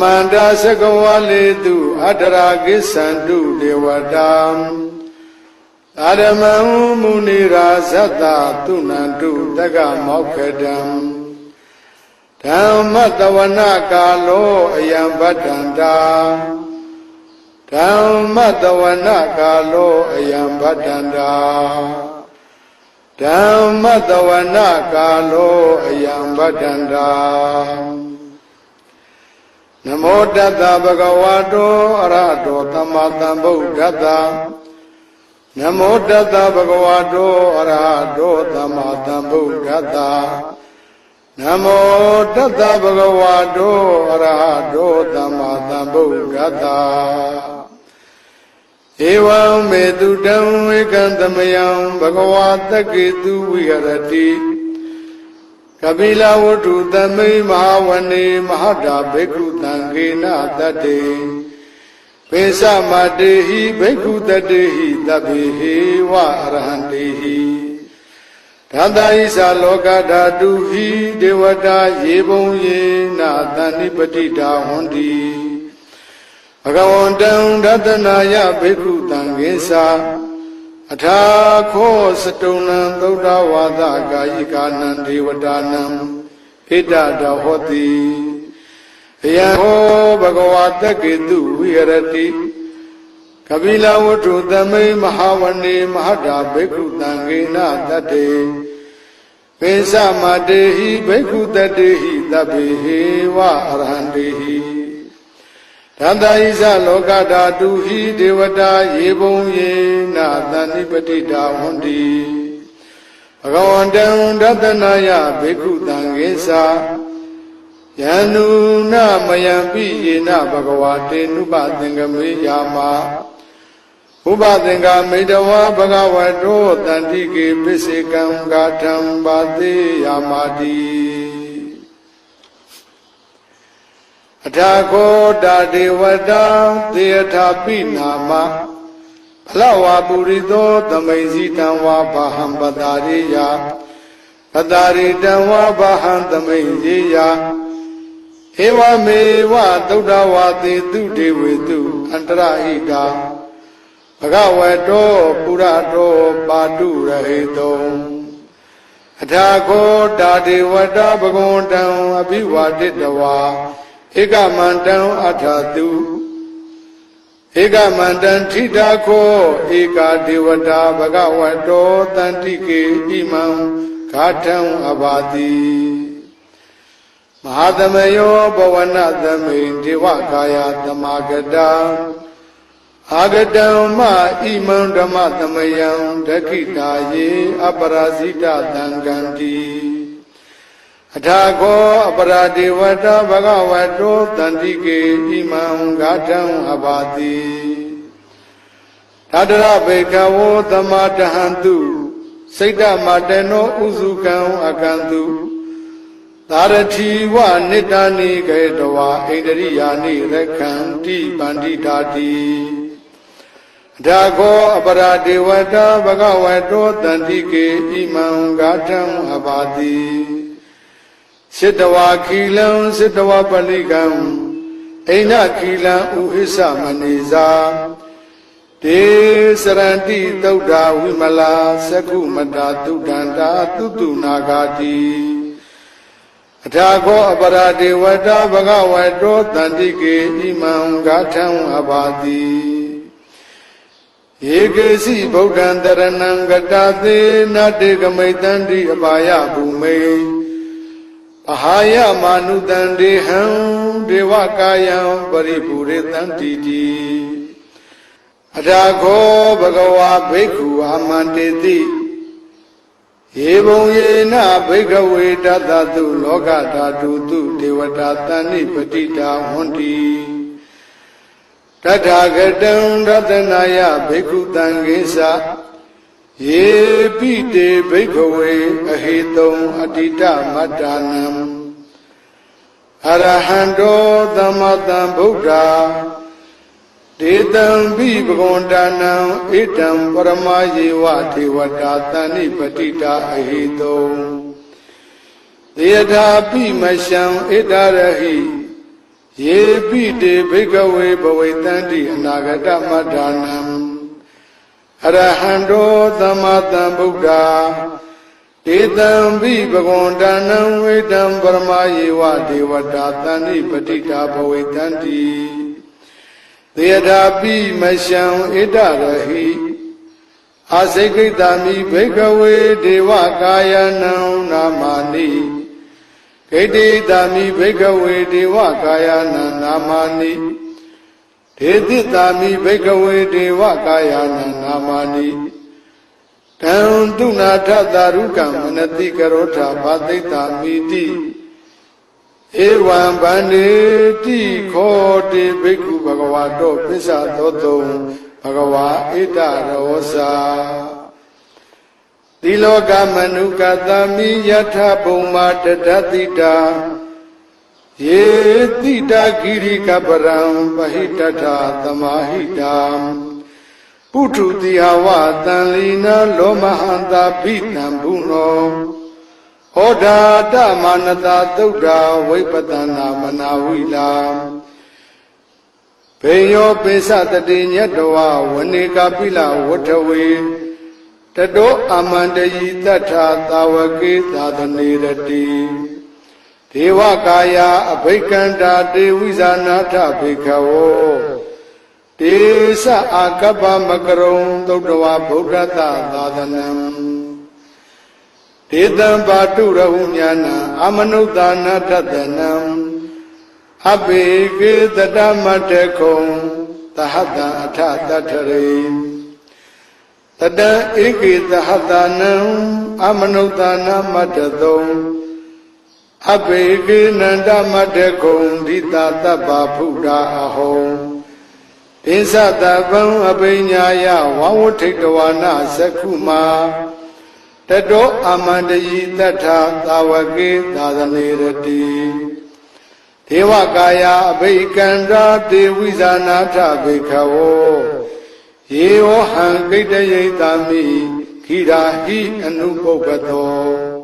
မန္တာသကဝါလေတုအတရာကိသန္တုဒေဝတာအာရမံမုနိရာဇတ္တသူနန္တုတက္ကမောက္ခတံဓမ္မတဝနာကာလောအယံဗတ္တန္တာဓမ္မတဝနာကာလောအယံဗတ္တန္တာဓမ္မတဝနာကာလောအယံဗတ္တန္တာ နမောတတ္တဗဂဝတောအရဟတောသမ္မာသမ္ဗုဒ္ဓတ္တနမောတတ္တဗဂဝတောအရဟတောသမ္မာသမ္ဗုဒ္ဓတ္တနမောတတ္တဗဂဝတောအရဟတောသမ္မာသမ္ဗုဒ္ဓတ္တဧဝံမေတုတံဝေကံသမယံဘဂဝါတက္ကေတုဝိဟရတိ ကပိလဝတ္ထုသမိမဟာဝနေမဟာတာဘေကုတံခေနတတ္တေပိသမတေဟိဘေကုတတေဟိတဗေဟေဝအရဟံတေဟိဓာတဣသလောကဓာတုဟိဒေဝတာယေဘုံယေနာတဏိပတိတာဟွန်တိဘဂဝန္တံဒသနာယဘေကုတံခေသာ အထာခောစတုံနံသုဒ္ဓဝါဒကာယိကာနံဒေဝတာနံဣဒတဟောတိအယံဟောဘဂဝါတက္ကေတုဝိဟရတိကပိလဝတ္ထုသမိမဟာဝနေမဟာတာဘေကုတံဂေနတတ္တေပိသမတေဟိဘေကုတတေဟိတဗ္ဗေဟေဝအရဟံတေဟိ ဓမ္တာဣဇလောကဓာတုဟိဒေဝတာယေဘုံယေနာတဏိပတိတာဝန္တိဘဂဝန္တံဒသနာယဘေကုတံခေသာယန္နုနမယံပိယေနဘဂဝတေနုပသင်္ကမေယာမဥပသင်္ကမေတဝါဘဂဝတောတန္တိကေပစ္စေကံဂါထံပါတိယာမတိ အထာခောတာဒေဝတာသေယထာပိနာမဖလဝါပုရိသောသမိန်စီတံဝါဘာဟံပတာရိယပတာရိတံဝါဘာဟံသမိန်ရေယဧဝမေဝသုဒ္ဓဝါသေတုဒေဝေတုအန္တရဟိတာဘဂဝတောပုရတောပါတုရဟိတောအထာခောတာဒေဝတာဘဂဝန္တံအဘိဝါဒိတဝါ ဧကမန္တံအထာတုဧကမန္တံထိတာခောဧကာဒေဝတာဘဂဝတောတန္တိကေဣမံဂါထံအဘာတိမဟာသမယောဘဝနသမိန်ဒေဝကာယသမာဂတံအာဂတံမဣမံဓမ္မသမယံဒခိတာယေအပရာဇိတသံဃန္တိ အထာခောအပရာဒေဝတာဘဂဝတောတန္တိကေဣမံဂါထံအဘာတိသတ္တရဘေကဝောသမာတဟံတုစိတ်တမတနောဥစုကံအကံတုသာရတိဝနိတ္တနိကေတဝါဣန္ဒရိယာနိရခန္တိပန္တိတာတိအထာခောအပရာဒေဝတာဘဂဝတောတန္တိကေဣမံဂါထံအဘာတိ စိတဝါခီလံစိတဝါပလိကံအိနခီလံဥဟိသမနေဇာဒေစရန္တိသုဒ္ဓဝိမလာသကုမတာသုဒ္ဓန္တာသုတုနာဂာတိအထာခောအပရာဒေဝတာဘဂဝတောတန္တိကေဣမံဂါထံအဘာတိဧကေစီဗုဒ္ဓံတရဏံဂတသေနတေကမိတန္တိအပါယဘူမေ အဟာယမာနုတံဒေဟံဒေဝကာယံပရိပူရေတံတိတိအထာခောဘဂဝါဘိက္ခုအာမန္တေတိယေဘုံယေနဘိကဝေတတတုလောကဓာတုတုဒေဝတာတဏိပတိတာဟွန်တိတထာဂတံရတနာယဘိက္ခုတံကိသ ယေပိတေဘိက္ခဝေအဟိတုံအတ္တိတမတ္တနံအရဟံတောသမတံဗုဒ္ဓဒေတံဘိဘဂဝန္တနံဣတံပရမယေဝထေဝတာတဏိပတိတာအဟိတုံသေယထာပိမရှံဣတရဟိယေပိတေဘိကဝေဘဝိတန္တိအနာဂတမတ္ထာနံ အရဟံတောသမ္မာသမ္ဗုဒ္ဓဧတံဘိဘဂဝန္တနံဝေတံပရမယေဝဒေဝတာတန္တိပဋိတာဘဝိတန္တိသေထာပိမရှံဣဒရဟိအာစိတ်ကိတမိဘိကဝေဒေဝကာယနံနာမာနိဂိတိတာမိဘိကဝေဒေဝကာယနံနာမာနိ ဒေတိတာမိဘိကဝေဒေဝကာယနံနာမာနိတံတုနာထသာရုကံမနတိကရောထဘာသိတာမိတိဧဝံဗန္တိတိခောတိဘိက္ခုဘဂဝါတောပစ္ဆသောတုံဘဂဝါဣတရောစာသီလောကမနုကတမိယထဘုံမာတတတိတာ ယေတိတာဂိရိကပရံပဟိတထသမာဟိတာပုထုတိဟဝတန်လီနာလောမဟန္တာပိတံဘုနောဟောဒာတမနတာသုဒ္ဓဝိပတနာမနာဝိလာဘေယောပိစတတိညတဝဝနေကပိလဝထဝေတတောအမန္တယိတထသာဝကေသာသနေရတိ ဒေဝကာယအဘိက္ခန္တာတေဝိဇာနာထဘေခဝောတေသအာကပ္ပမကရုံသုတ္တဝဗုဒ္ဓတသာသနံဒေတံပါတုရဟုညာနာအမနုဿာနာထတနံအဘေကေတတမတခုံသဟတအထတထရေတတံဧကေသဟတနံအမနုဿာနာမတသုံ အဘေကေနန္ဒမတခုံဒိတာတပ္ပဖုဒ္ဓအဟောဣသတပံအပိညာယဝဝထိတဝနာသက္ခုမာတတောအမန္တယိတထသာဝကေသာသနေရတိဒေဝကာယအဘိကန္တာတေဝိဇာနာထဘေခဝောယေဝဟံဂိတယိတာမိခိရာဟိအနုပုပ္ပတော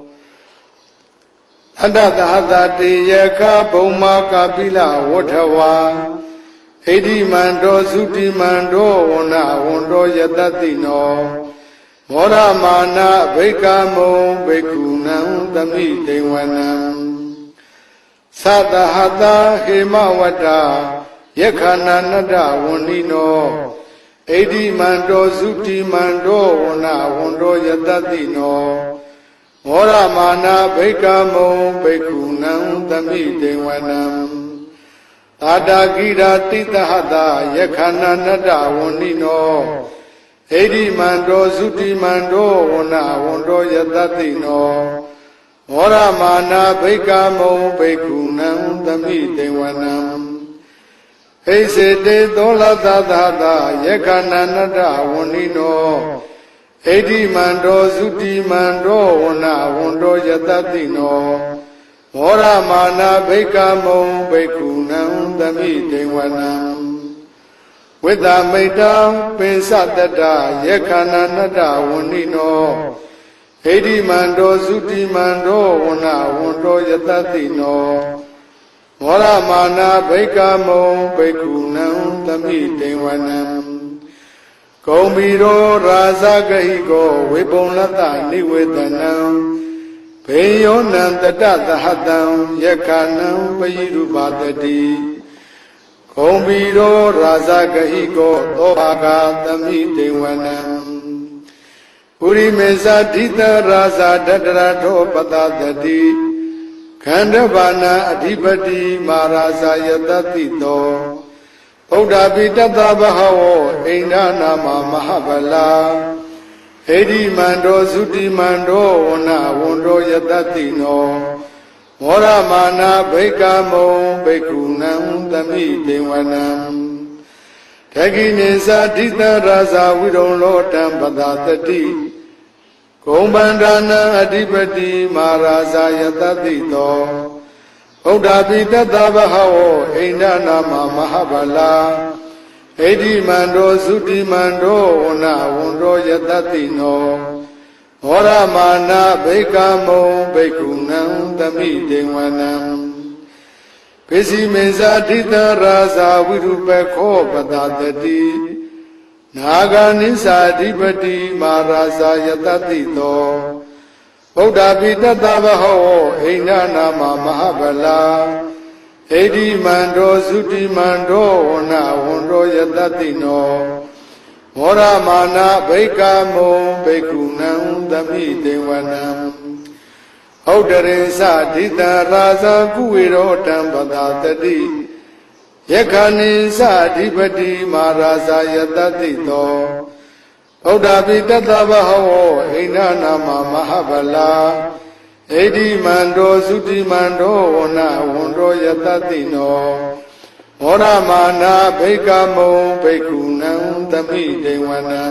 အတ္တသဟတတေယခဘုံမာကပိလဝဋ္ဌဝါဣတိမန္တောသုတိမန္တောဝဏဝန္တောယတတိနောမောရမာနဘိကမုံဘိက္ခုနံသမိတေဝနံသတဟတာဟေမဝတ္တယက္ခဏနတ္တဝန္နိနောဣတိမန္တောသုတိမန္တောဝဏဝန္တောယတတိနော မောရမာနဘိကမုံဘိက္ခုနံသမိတေဝနံသာတာကိရာတိတဟတာယက္ခဏနတ္တဝန္နိနောဣတိမန္တောသုတိမန္တောဝဏဝန္တောယတတိနောမောရမာနာဘိကမုံဘိက္ခုနံသမိတေဝနံဟိစေတေသောလသသာတာယက္ခဏနတ္တဝန္နိနော ဣတိမန္တောသုတိမန္တောဝဏဝန္တောယတတိနောမောရမာနာဘိကမုံဘိက္ခုနံသမိတေဝနံဝိတ္တမိတံပိစတတယက္ခဏနတ္တဝန္နိနောဣတိမန္တောသုတိမန္တောဝဏဝန္တောယတတိနောမောရမာနာဘိကမုံဘိက္ခုနံသမိတေဝနံ ဂုံဘီရောရာဇဂဟိကောဝေပုံလတ္တနိဝေဒနံဘေယောနံတတသဟတံယက္ခဏံပယိရုပါတတိဂုံဘီရောရာဇဂဟိကောသောဘာဂသမိတေဝနံပုရိမေဇာဓိတရာဇာတတရထောပတတတိခန္ဓဘာနာအဓိပတိမာရာဇာယတတိတော ဗုဒ္ဓပိတတဘဟဝောအိန္ဒနာမမဟာဗလာဣတိမန္တောသုတိမန္တောဝဏဝန္တောယတတိနောမောရမာနာဘိကမုံဘိက္ခုနံသမိတေဝနံတခိနေသာဓိတရာဇာဝိရုံလောတံပဒါတတိဂုံဗန္ဒနာအဓိပတိမာရာဇာယတတိတော ဗုဒ္ဓပိတတဘဟဝောအိန္ဒနာမမဟာဗလာဣတိမန္တောသုတိမန္တောဝဏဝန္တောယတတိနောမောရမာနာဘိကမုံဘိက္ခုနံသမိတေဝနံဣပိစီမေဇာတိတရာဇာဝိရုပခောပတတတိနာဂာနိစာဓိပတိမာရာဇာယတတိတော ဗုဒ္ဓပိတတဘဟောအိန္ဒနာမမဟာဗလာဣတိမန္တောသုတိမန္တောဝနဝန္တောယတတိနောမောရမာနာဘိက္ခမုံဘိက္ခုနံသမိတေဝနံဟုတ်တရေသဒိတရာဇာကုဝေရောတံပဒတတိယက္ခဏိသဓိပတိမာရာဇာယတတိတော ဗုဒ္ဓပိတတဘဟဝိန္ဒနာမမဟာဗလာဣတိမန္တောသုတိမန္တောဝနဝန္တောယတတိနောမောရမာနာဘိက္ခမုံဘိက္ခုနံသမိတေဝနံ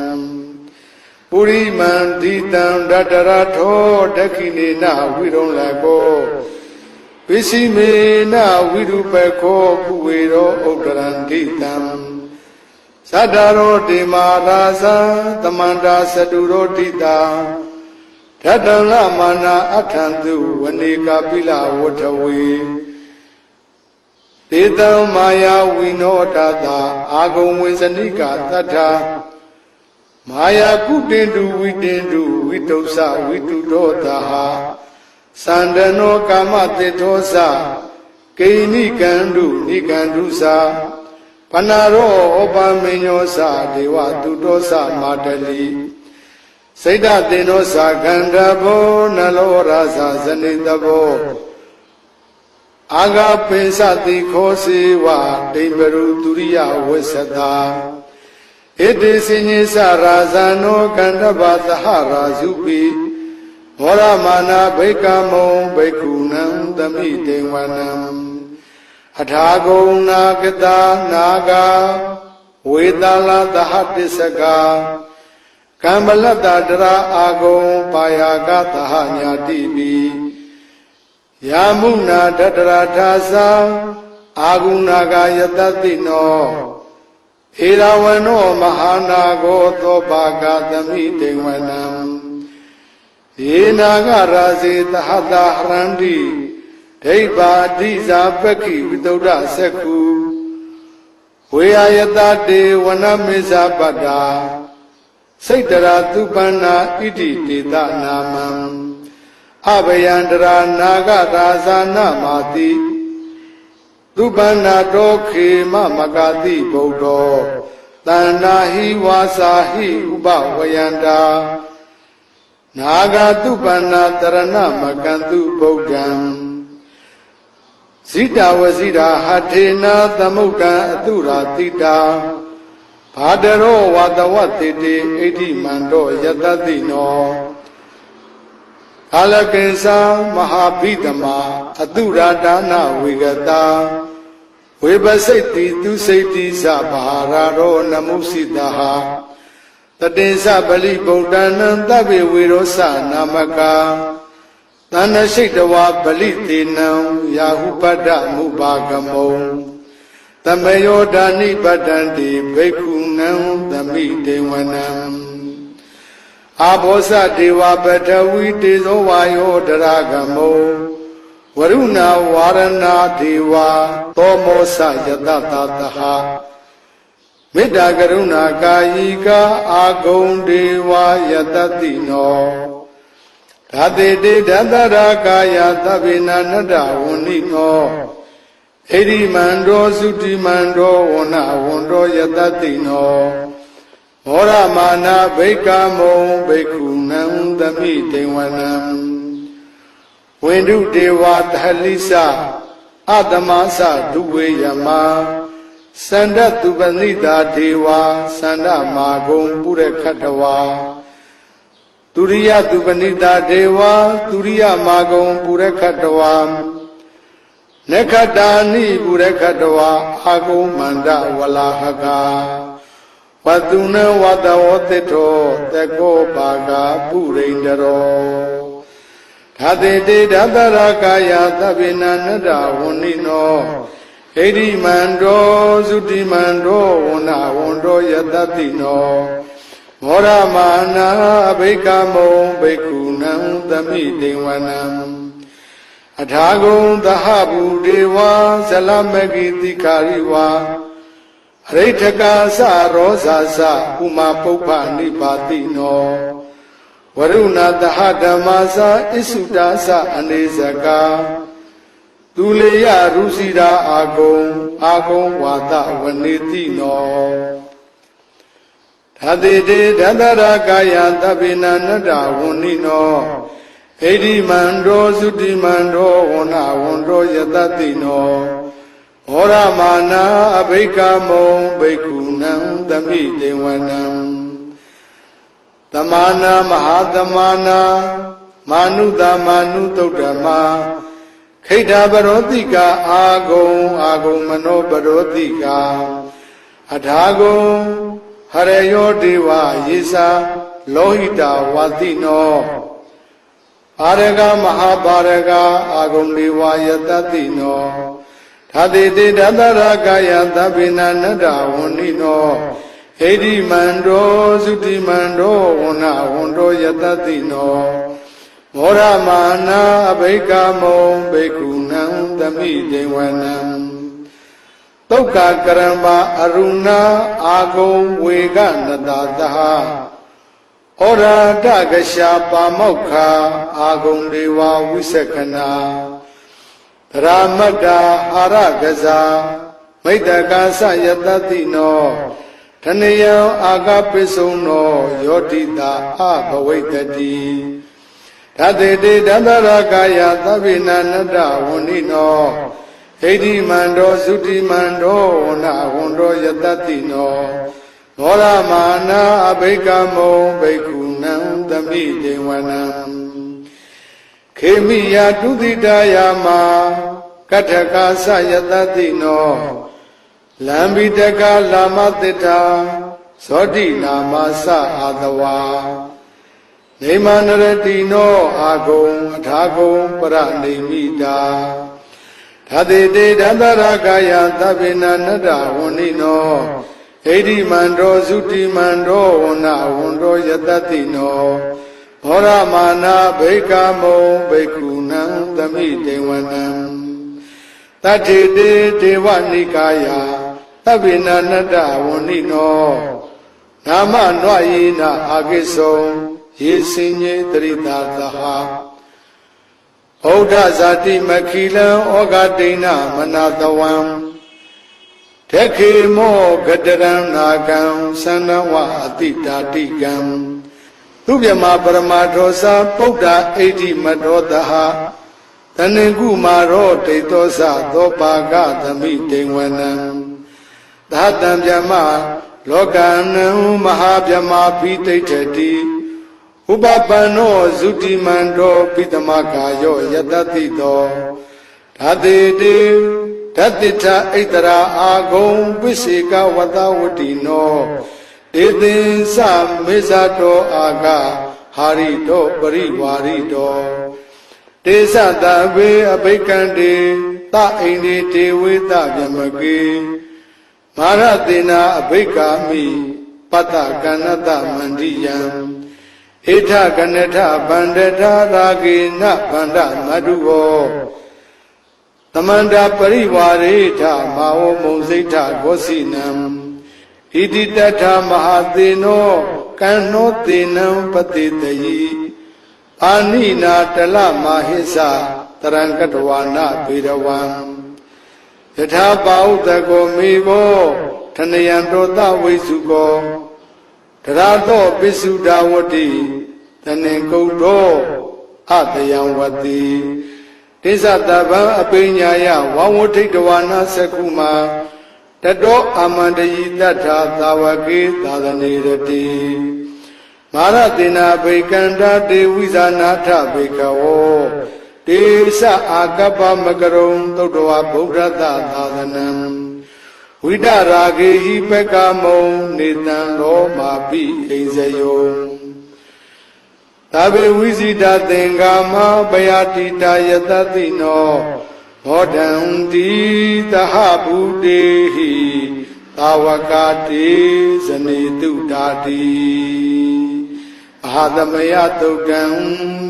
ပုရိမန္တိတံဒတရထောဒခိနေနဝိရုံလကောပိစီမေနဝိရုပခောပုဝေရောဥဒ္ဒရန္တိတံ သတ္တရောတိမာရာဇာတမန္တာသတုရောတိတာဓတ္တလမာနာအထံသူဝနေကပိလဝထဝေတေတံမာယာဝိနောတတာအာဂုံဝိဇနိကတတ္ထာမာယာကုတင်တုဝိတင်တုဝိတုစဝိတုဒောတာဟသန္တနောကာမတေသောစကိဏိကန္တုနိကန္တုစာ ပနာရောဩပမညောစဒေဝတုတောစမာတလိစိတ်တတင်သောစာခန္ဓာဘောနလောရာဇာဇနိတဘောအာဂပိစတိခောစေဝဒိဗရုဒုရိယဝိသတာဣတိစိညိစရာဇာနောကန္တဘာသဟရာဇုပိမောရမာနာဘိကမုံဘိက္ခုနံသမိတေဝနံ အထာဂုံနာကတာနာဂာဝေတလာသဟတစ္စကာကမ္မလတ္တတရာအာဂုံပါယာကသဟညာတိပိယာမုနာတတရာထာသာအာဂုဏာကယတတိနောဧရဝနောမဟာနာကိုသောဘာဂသမိတေဝနံယေနာဂရာဇေသဟတာဟရန္တိ ဒိဗ္ဗာတိဇာပက္ခိဝိတုဒ္ဓသက္ခုဝေယယတတေဝနမေဇပတ္တာစိတ်တရာသူပန္နာဣတိတေတနာမံအဘယန္တရာနာဂရာဇာနမာတိသူပန္နာတောခေမမဂတိဗုဒ္ဓောတဏ္ဍာဟိဝါစာဟိဥပဝယန္တာနာဂတုပန္နာတရဏမကံတုဗုဒ္ဓံ ဇိတဝဇိတာဟထေနာသမုတ်ကံအတုရာတိတာဘာတရောဝတဝတိတိဣတိမန္တောယတတိနောကာလကိသမဟာဘိဓမာအတုရာဒါနဝေကတာဝေပစိတ်တိသူစိတ်တိသဘာရာရောနမုစိတဟတတေသပလိဗုဒ္ဓနံတဗ္ဗေဝေရောသနာမကာ တဏ္ဍရှိတဝါပလိတေနံယာဟုပတ္တမုပါကမုံတမယောဒာနိပတ္တံတိဘိက္ခုနံသမိတေဝနံအာဘောဇဒေဝပထဝီတေဇောဝါယောတရဂမောဝရုဏဝါရဏဒေဝသောမောစယတတတဟမေတ္တာကရုဏာကာယိကာအာဂုံဒေဝယတတိနော ဓာတိတေဓတရာကာယသဗ္ဗေနနတ္တဝဏိနောဣရိမန္တောသုတိမန္တောဝနဝန္တောယတတိနောမောရမာနာဘိက္ခမုံဘိက္ခုနံသမိတေဝနံဝိန္ဒုဒေဝသဟလိစအတမသဒုဝေယမစန္ဒတုပနိတာဒေဝစန္ဒမာဂုံပုရခတဝါ သူရိယတုပနိတာဒေဝသူရိယမာဂုံပုရခတဝါနခတာနိပုရခတဝါအာဂုံမန္တဝလာဟကာဝတုနဝတဝတိတောတကောပါကပုရိန္ဒရောဓာတိတေဓတရကာယသဗ္ဗေနနတ္တဝဏိနောဣတိမန္တောသုတိမန္တောဝဏဝန္တောယတတိနော မောရမာနာဘိက္ခမုံဘိက္ခုနံသမိတေဝနံဣအထာဂုံသဟဗုဒေဝဇလမဂိတိကာရိဝါအရိဋ္ဌကာသရောဇာသဥမာပုပ္ပနိပါတိနောဝရုဏတဟဓမ္မာသဣစုတာသအနေဇကာသူလေယရုစီတာအာဂုံအာဂုံဝါဒဝနေတိနော ဓာတိတေဓတရကာယသဗ္ဗေနနတ္တဝန္နိနောဣတိမန္တောသုတိမန္တောဝဏဝန္တောယတတိနောဟောရမာနာအဘိက္ခမုံဘိက္ခုနံသမိတေဝနံသမာနာမဟာသမာနာမာနုတမာနုတုတ်ဓမ္မာခိဋ္ဌပရောတိကအာဂုံအာဂုံမနောပရောတိကအထာဂုံ ဟရယောဒေဝယေစာလောဟိတဝါတိနောအာရကမဟာပါရကအာဂုံဒေဝယတတိနောသာတိတေတတရကာယသဗ္ဗေနနတ္တဝန္နိနောဣတိမန္တောသုတိမန္တောဝဏဝန္တောယတတိနောမောရမာနာအဘိက္ခမုံဘိက္ခုနံသမိတေဝနံ တုတ်ကကရမအရုဏအာဂုံဝေကနတသဟဩရာတကရှာပါမောက္ခအာဂုံဒေဝဝိသကနာသရမတ္တာအာရကဇာမိတ္တကာသယတတိနောထနယံအာကပိစုံနောယောတိတာအဘဝိတ္တိဓာတေတေဒန္တရကာယသဗ္ဗေနနတ္တဝန္နိနော ဣတိမန္တောသုတိမန္တောဝဏဝန္တောယတတိနောမောရမာနာအဘိကမုံဘိက္ခုနံသမိတေဝနံခေမိယတုတိတယာမကထကာသယတတိနောလံဘိတကလာမတိတာဇောတိနာမသအာတဝါနေမနရတိနောအာဂုံအထာဂုံပရနေမိတာ ဓာတိတေဒန္တရကာယသဗ္ဗေနနတ္တဝန္နိနောဣတိမန္တောသုတိမန္တောဝဏဝန္တောယတတိနောဘောရမာနာဘိက္ခမုံဘိက္ခုနံသမိတေဝနံတတ္ထိတေဒေဝနိကာယသဗ္ဗေနနတ္တဝန္နိနောနာမနွာယေနအာကိသောယေစင်ညေတရိတာသဟာ ဩဒဇာတိမခိလံဩဃတိဏမနာတဝံတခေမောဂတရံနာကံသန္နဝအတိတာတိကံသူပြမပရမထောစာပုဒ္ဓဣတိမတောတဟတဏိကုမာရောဒိဋ္ဌောသသောပါကသမိတေဝနံသာတံပြမလောကနံမဟာပြမပိဋိဋ္ဌတိ ဥပပန္နောဇုတိမန္တောပိတမကာယောယတတိတောဓာတိတေဓတ္တိထဣတရာအာဂုံပိစေကဝတဝတိနောဧသင်္စမေဇတောအာကဟာရိတောပရိဝါရိတောတေသတဝေအဘိကံတေသအိန္ဒီတေဝေသဗျမကေမာရတေနာအဘိကာမိပတ္တကဏတမန္တိယံ ဣထကနထဗန္ဒထရာဂေနဗန္ဒမတုဝောသမန္တာပရိဝါရေထမာဝမုံစိဋ္ဌကောစီနံဣတိတထမဟာသေနောကံနောသေနံပတိတယိအာနိနာတလမဟိသတရံကတဝါနဘေရဝံယထာပါဥတကောမေဘောထနယံတောတဝိစုကော တရာသောပိစုဒာဝတိတဏင်ကုတ်တော်အတယံဝတိတိသတဗံအပိညာယဝဝထိတဝါနာသကုမာတတောအမန္တယိတထာသာဝကေသာသနေရတိမာရတေနာဘိကန္တာတေဝိဇာနာထဘိကဝောတေသအာကပ္ပမကရုံသုတ္တဝဗုဒ္ဓသာသာသနံ ဝိဒရာဂေဟိပကမုံနေတံရောမာပိအိဇယောသဗ္ဗေဝိဇိတသင်္ကာမဘယတိတာယတတိနောဘောဓံတိသဟဗုတေဟိသာဝကတိဇနေတုတာတိအာသမယတုတ်တံ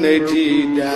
နေတိတံ